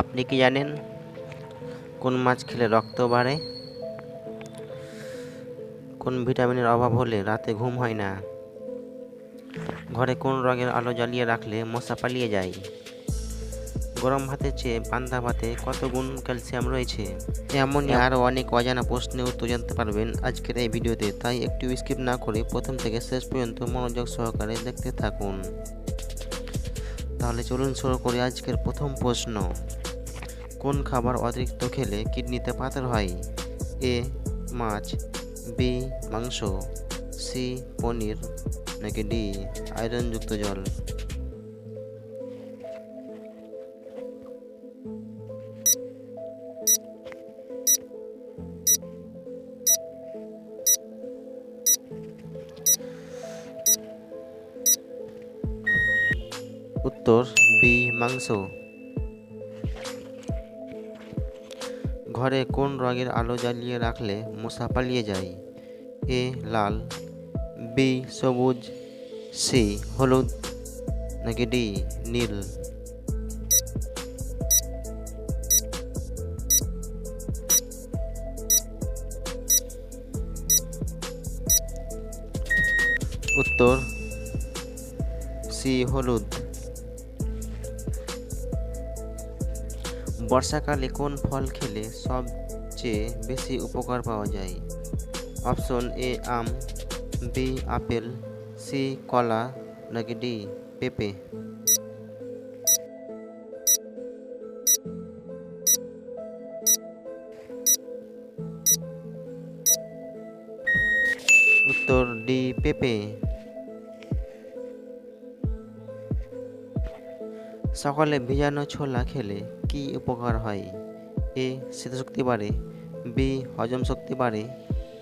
আপনি কি জানেন কোন মাছ খেলে রক্ত বাড়ে? কোন ভিটামিনের অভাব হলে রাতে ঘুম হয় না? ঘরে কোন রঙের আলো জ্বালিয়ে রাখলে মশা পালিয়ে যায়? গরম ভাতের চেয়ে পান্তা ভাতে কত গুণ ক্যালসিয়াম রয়েছে? এমনই আরও অনেক অজানা প্রশ্নের উত্তর জানতে পারবেন আজকের এই ভিডিওতে, তাই একটু স্কিপ না করে প্রথম থেকে শেষ পর্যন্ত মনোযোগ সহকারে দেখতে থাকুন। তাহলে চলুন শুরু করি আজকের প্রথম প্রশ্ন। কোন খাবার অতিরিক্ত খেলে কিডনিতে পাথর হয়? এ, মাছ, বি, মাংস, সি, পনির, নাকি ডি, আয়রনযুক্ত জল? উত্তর, বি, মাংস। ঘরে কোন রঙের আলো জ্বালিয়ে রাখলে মশা পালিয়ে যায়? এ লাল, বি সবুজ, সি হলুদ, নাকি ডি নীল? উত্তর, সি হলুদ। বর্ষাকালে কোন ফল খেলে সবচেয়ে বেশি উপকার পাওয়া যায়? অপশন এ আম, বি আপেল, সি কলা, নাকি ডি পেঁপে? উত্তর ডি পেঁপে। সকালে ভিজানো ছোলা খেলে কি উপকার হয়? এ, স্মৃতিশক্তি বাড়ে। বি, হজম শক্তি বাড়ে।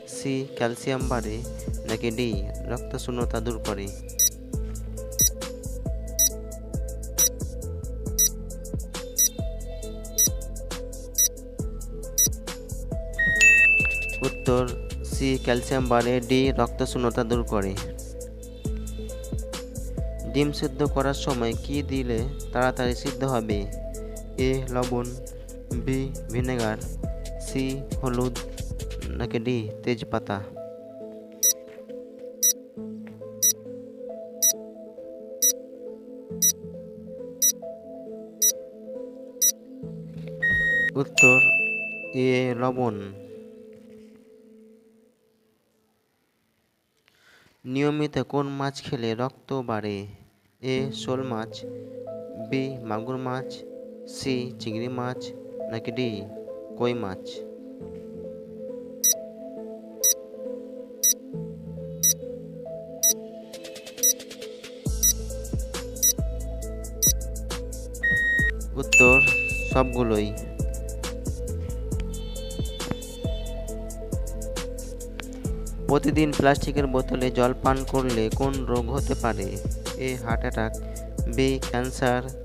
সি, ক্যালসিয়াম বাড়ে। নাকি ডি রক্ত শূন্যতা দূর করে। উত্তর, সি, ক্যালসিয়াম বাড়ে। ডি রক্ত শূন্যতা দূর করে। ডিম সিদ্ধ করার সময় কি দিলে তাড়াতাড়ি সিদ্ধ হবে? এ লবণ বি ভিনেগার সি হলুদ, নাকি ডি তেজপাতা? উত্তর এ লবণ। নিয়মিত কোন মাছ খেলে রক্ত বাড়ে? এ শোল মাছ বি মাগুর মাছ সি চিংড়ি মাছ নাকি ডি কই মাছ? উত্তর সবগুলোই। প্রতিদিন প্লাস্টিকের বোতলে জল পান করলে কোন রোগ হতে পারে? A heart attack, B cancer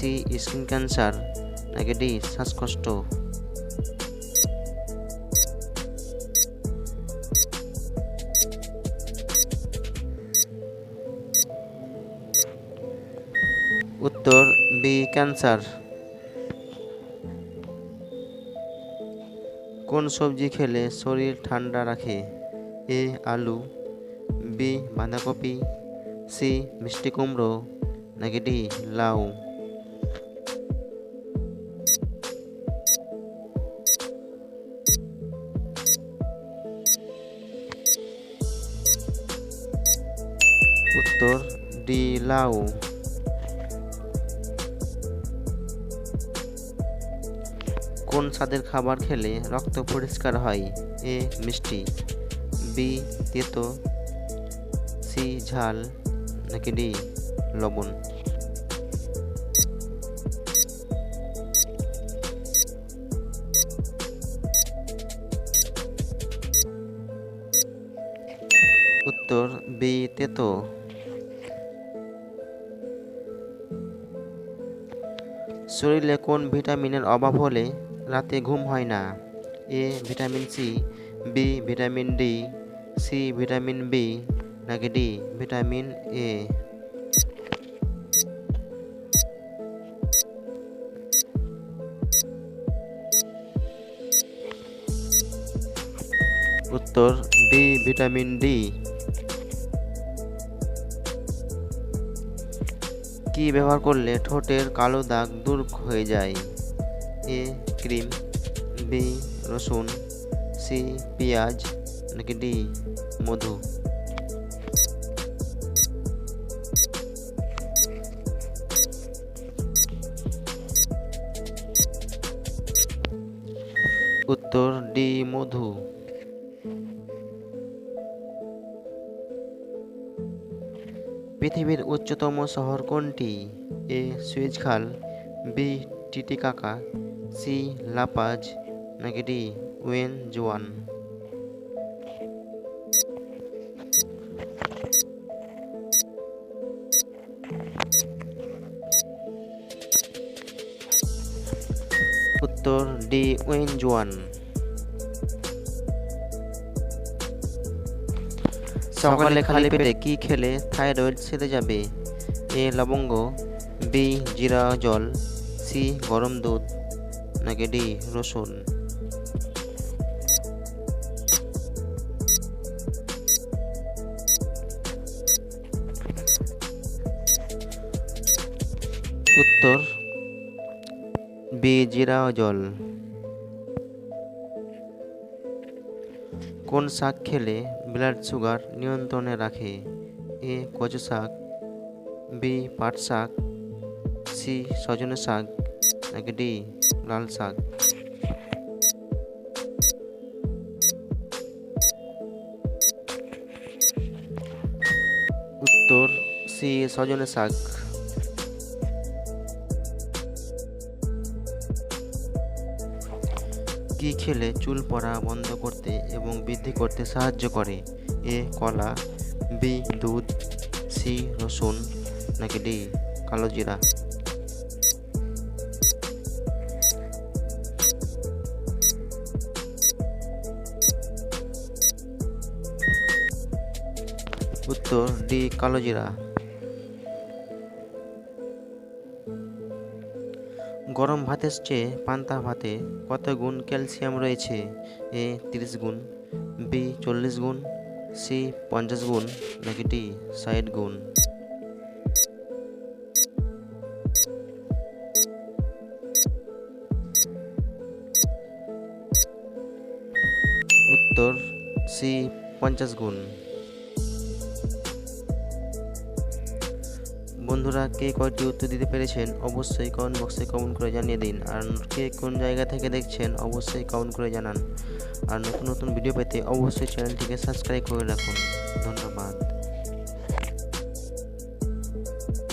C skin cancer, নাকি ডি, শ্বাসকষ্ট? উত্তর, বি, ক্যান্সার। কোন সবজি খেলে শরীর ঠান্ডা রাখে? এ, আলু, বি, বাঁধাকপি, সি, মিষ্টি কুমড়ো, নাকি ডি, লাউ? উত্তর ডি লাউ। কোন স্বাদের খাবার খেলে রক্ত পরিষ্কার হয়? এ, মিষ্টি। বি, তেতো। সি, ঝাল। নাকি ডি, লবণ। উত্তর বি, তেতো। শরীরে কোন ভিটামিনের অভাব হলে রাতে ঘুম হয় না? A, vitamin C, B, vitamin D, C, vitamin B, নাকি ডি, ভিটামিন এ? উত্তর, ডি, ভিটামিন ডি। কি ব্যবহার করলে ঠোঁটের কালো দাগ দূর হয়ে যায়? এ, ক্রিম, বি, রসুন, সি, পেঁয়াজ, নাকি ডি, মধু? উত্তর, ডি, মধু। পৃথিবীর উচ্চতম শহর কোনটি? এ. সুয়েজ খাল B. Titicaca, C. La Paz, নাকি ডি. ওয়েন জোয়ান উত্তর, ডি. ওয়েন জোয়ান সকালে খালি পেটে কি খেলে থাইরয়েড সেরে যাবে? এ লবঙ্গ বি জিরা জল সি গরম দুধ নাকি ডি রসুন? উত্তর বি জিরা জল। কোন শাক খেলে ব্লাড সুগার নিয়ন্ত্রণে রাখে। এ কচু শাক বি পাট শাক সি সজনে শাক নাকি ডি লাল শাক। উত্তর, সি সজনে শাক। কি খেলে চুল পড়া বন্ধ করতে এবং বৃদ্ধি করতে সাহায্য করে। এ, কলা, বি, দুধ, সি, রসুন নাকি ডি, কালো জিরা। উত্তর, ডি, কালো জিরা। গরম ভাতের চেয়ে পান্তা ভাতে কত গুণ ক্যালসিয়াম রয়েছে? এ, তিরিশ গুণ, বি, চল্লিশ গুণ, সি, পঞ্চাশ গুণ, নাকি ডি, ষাট গুণ? উত্তর, সি, পঞ্চাশ গুণ। বন্ধুরা, কে কয়টি উত্তর দিতে পেরেছেন অবশ্যই কমেন্ট বক্সে কমেন্ট করে জানিয়ে দিন। আর কে কোন জায়গা থেকে দেখছেন অবশ্যই কমেন্ট করে জানান। আর নতুন নতুন ভিডিও পেতে অবশ্যই চ্যানেলটিকে সাবস্ক্রাইব করে রাখুন। ধন্যবাদ।